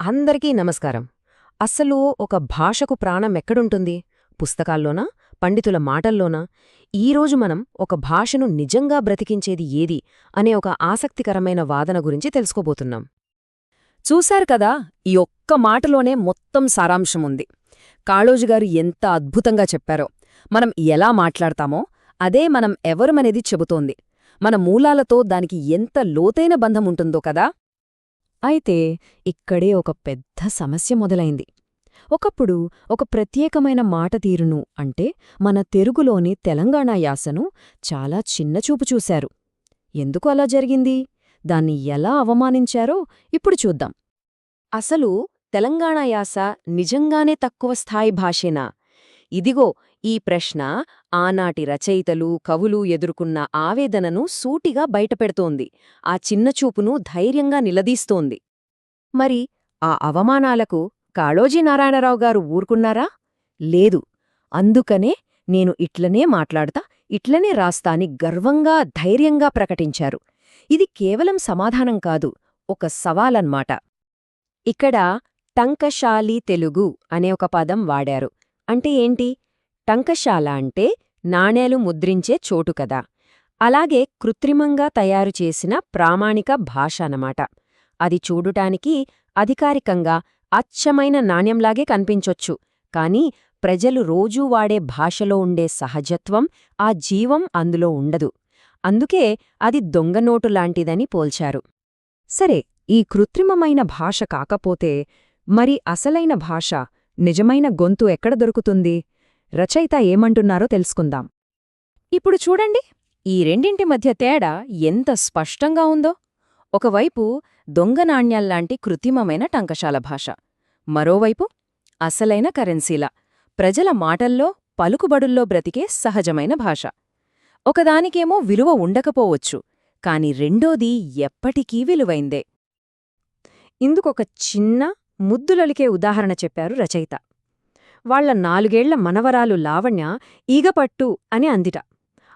అందరికీ నమస్కారం. అస్సలు ఒక భాషకు ప్రాణం ఎక్కడుంటుంది? పుస్తకాల్లోనా? పండితుల మాటల్లోనా? ఈరోజు మనం ఒక భాషను నిజంగా బ్రతికించేది ఏది? అనే ఒక ఆసక్తికరమైన వాదన గురించి తెలుసుకోబోతున్నాం. చూశారు కదా ఈ ఒక్క మాటలోనే మొత్తం సారాంశముంది. కాళోజుగారు ఎంత అద్భుతంగా చెప్పారో. మనం ఎలా మాట్లాడతామో అదే మనం ఎవరమనేది చెబుతోంది. మన మూలాలతో దానికి ఎంత లోతైన బంధం ఉంటుందో కదా. అయితే ఇక్కడే ఒక పెద్ద సమస్య మొదలైంది. ఒకప్పుడు ఒక ప్రత్యేకమైన మాట తీరును అంటే మన తెలుగులోని తెలంగాణ యాసను చాలా చిన్నచూపు చూశారు. ఎందుకు అలా జరిగింది? దాన్ని ఎలా అవమానించారో ఇప్పుడు చూద్దాం. అసలు తెలంగాణ యాస నిజంగానే తక్కువ స్థాయి భాషేనా? ఇదిగో ఈ ప్రశ్న ఆనాటి రచయితలు కవులు ఎదుర్కొన్న ఆవేదనను సూటిగా బయటపెడుతోంది. ఆ చిన్నచూపును ధైర్యంగా నిలదీస్తోంది. మరి ఆ అవమానాలకు కాళోజీ నారాయణరావు గారు ఊరుకున్నారా? లేదు. అందుకనే నేను ఇట్లనే మాట్లాడతా ఇట్లనే రాస్తా అని గర్వంగా ధైర్యంగా ప్రకటించారు. ఇది కేవలం సమాధానం కాదు ఒక సవాలన్మాట ఇక్కడ టంకశాలి తెలుగు అనే ఒక పదం వాడారు. అంటే ఏంటి? టంకశాల అంటే నాణేలు ముద్రించే చోటు కదా. అలాగే కృత్రిమంగా తయారు చేసిన ప్రామాణిక భాష అన్నమాట. అది చూడుటానికి అధికారికంగా అచ్చమైన నాణ్యంలాగే కనిపించొచ్చు. కాని ప్రజలు రోజూ వాడే భాషలో ఉండే సహజత్వం ఆ జీవం అందులో ఉండదు. అందుకే అది దొంగనోటులాంటిదని పోల్చారు. సరే ఈ కృత్రిమమైన భాష కాకపోతే మరి అసలైన భాష నిజమైన గొంతు ఎక్కడ దొరుకుతుంది? రచయిత ఏమంటున్నారో తెలుసుకుందాం. ఇప్పుడు చూడండి ఈ రెండింటి మధ్య తేడా ఎంత స్పష్టంగా ఉందో. ఒకవైపు దొంగ నాణ్యాల్లాంటి కృత్రిమమైన టంకశాల భాష మరోవైపు అసలైన కరెన్సీల ప్రజల మాటల్లో పలుకుబడుల్లో బ్రతికే సహజమైన భాష. ఒకదానికేమో విలువ ఉండకపోవచ్చు కాని రెండోది ఎప్పటికీ విలువైందే. ఇందుకొక చిన్న ముద్దులొలికే ఉదాహరణ చెప్పారు రచయిత. వాళ్ళ నాలుగేళ్ళ మనవరాలు లావణ్య ఈగపట్టు అని అందిట.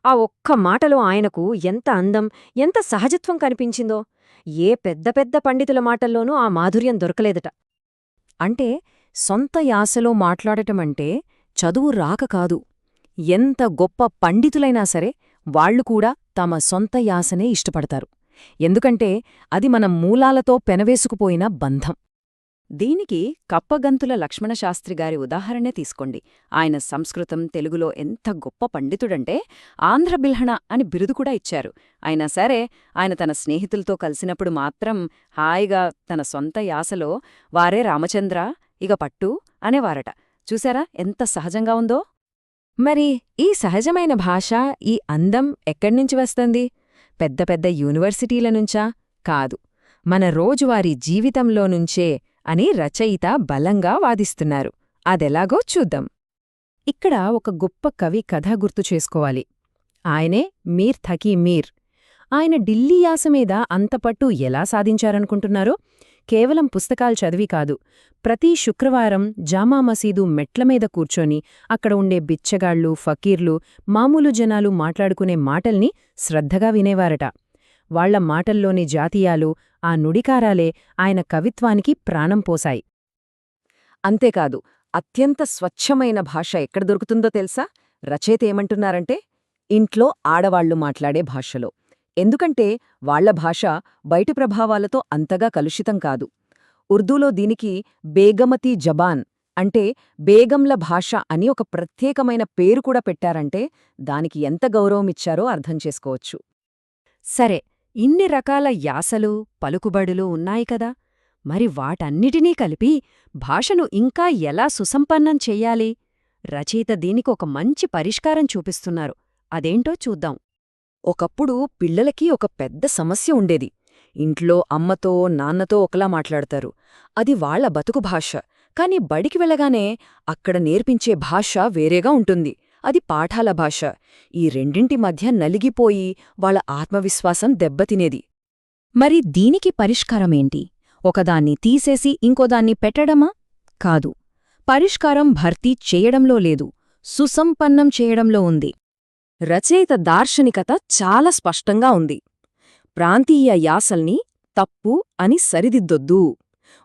ఆ ఒక్క మాటలో ఆయనకు ఎంత అందం ఎంత సహజత్వం కనిపించిందో. ఏ పెద్ద పెద్ద పండితుల మాటల్లోనూ ఆ మాధుర్యం దొరకలేదట. అంటే సొంత యాసలో మాట్లాడటమంటే చదువు రాక కాదు. ఎంత గొప్ప పండితులైనా సరే వాళ్ళు కూడా తమ సొంత యాసనే ఇష్టపడతారు. ఎందుకంటే అది మన మూలాలతో పెనవేసుకుపోయిన బంధం. దీనికి కప్పగంతుల లక్ష్మణశాస్త్రి గారి ఉదాహరణే తీసుకోండి. ఆయన సంస్కృతం తెలుగులో ఎంత గొప్ప పండితుడంటే ఆంధ్రబిల్హణ అని బిరుదు కూడా ఇచ్చారు. అయినా సరే ఆయన తన స్నేహితులతో కలిసినప్పుడు మాత్రం హాయిగా తన సొంత యాసలో వారే రామచంద్ర ఇక పట్టు అనేవారట. చూశారా ఎంత సహజంగా ఉందో? మరి ఈ సహజమైన భాష ఈ అందం ఎక్కడ్నుంచి వస్తుంది? పెద్ద పెద్ద యూనివర్సిటీల నుంచా? కాదు. మన రోజువారీ జీవితంలో నుంచే అని రచయిత బలంగా వాదిస్తున్నారు. అదెలాగో చూద్దాం. ఇక్కడ ఒక గొప్ప కవి కథ గుర్తు చేసుకోవాలి. ఆయనే మీర్ థకీ మీర్. ఆయన ఢిల్లీ యాస మీద అంతపట్టు ఎలా సాధించారనుకుంటున్నారో? కేవలం పుస్తకాలు చదివి కాదు. ప్రతి శుక్రవారం జామా మసీదు మెట్లమీద కూర్చొని అక్కడ ఉండే బిచ్చగాళ్ళు ఫకీర్లు మామూలు జనాలు మాట్లాడుకునే మాటల్ని శ్రద్ధగా వినేవారట. వాళ్ళ మాటల్లోని జాతీయాలు ఆ నుడికారాలే ఆయన కవిత్వానికి ప్రాణం పోశాయి. అంతేకాదు అత్యంత స్వచ్ఛమైన భాష ఎక్కడ దొరుకుతుందో తెలుసా? రచయిత ఏమంటున్నారంటే ఇంట్లో ఆడవాళ్ళు మాట్లాడే భాషలో. ఎందుకంటే వాళ్ళ భాష బయటి ప్రభావాలతో అంతగా కలుషితం కాదు. ఉర్దూలో దీనికి బేగమతి జబాన్ అంటే బేగంల భాష అని ఒక ప్రత్యేకమైన పేరు కూడా పెట్టారంటే దానికి ఎంత గౌరవమిచ్చారో అర్థం చేసుకోవచ్చు. సరే ఇన్ని రకాల యాసలు పలుకుబడులు ఉన్నాయి కదా. మరి వాటన్నిటినీ కలిపి భాషను ఇంకా ఎలా సుసంపన్నం చెయ్యాలి రచయిత దీనికి ఒక మంచి పరిష్కారం చూపిస్తున్నారు. అదేంటో చూద్దాం. ఒకప్పుడు పిల్లలకి ఒక పెద్ద సమస్య ఉండేది. ఇంట్లో అమ్మతో నాన్నతో ఒకలా మాట్లాడతారు. అది వాళ్ళ బతుకు భాష. కాని బడికి వెళ్ళగానే అక్కడ నేర్పించే భాష వేరేగా ఉంటుంది. అది పాఠాల భాష. ఈ రెండింటి మధ్య నలిగిపోయి వాళ్ళ ఆత్మవిశ్వాసం దెబ్బతినేది. మరి దీనికి పరిష్కారమేంటి? ఒకదాన్ని తీసేసి ఇంకోదాన్ని పెట్టడమా? కాదు. పరిష్కారం భర్తీ చేయడంలో లేదు. సుసంపన్నం చేయడంలో ఉంది. రచయిత దార్శనికత చాలా స్పష్టంగా ఉంది. ప్రాంతీయ యాసల్ని తప్పు అని సరిదిద్దొద్దు.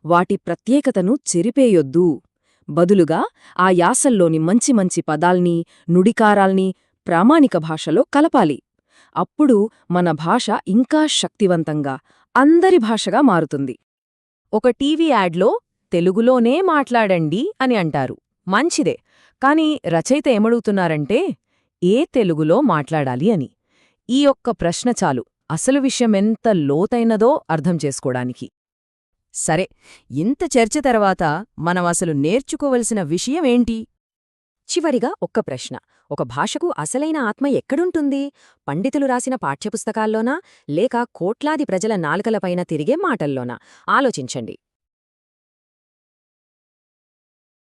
వాటి ప్రత్యేకతను చెరిపేయొద్దు. బదులుగా ఆ యాసల్లోని మంచి మంచి పదాల్ని నుడికారాల్ని ప్రామాణిక భాషలో కలపాలి. అప్పుడు మన భాష ఇంకా శక్తివంతంగా అందరి భాషగా మారుతుంది. ఒక టీవీ యాడ్లో తెలుగులోనే మాట్లాడండి అని అంటారు. మంచిదే. కాని రచయిత ఏమడుగుతున్నారంటే ఏ తెలుగులో మాట్లాడాలి అని. ఈ ఒక్క ప్రశ్న చాలు. అసలు విషయమెంత లోతైనదో అర్థం చేసుకోడానికి సరే ఇంత చర్చ తర్వాత మనం అసలు నేర్చుకోవలసిన విషయమేంటి చివరిగా ఒక్క ప్రశ్న. ఒక భాషకు అసలైన ఆత్మ ఎక్కడుంటుంది? పండితులు రాసిన పాఠ్యపుస్తకాల్లోనా? లేక కోట్లాది ప్రజల నాలుకలపైన తిరిగే మాటల్లోనా? ఆలోచించండి.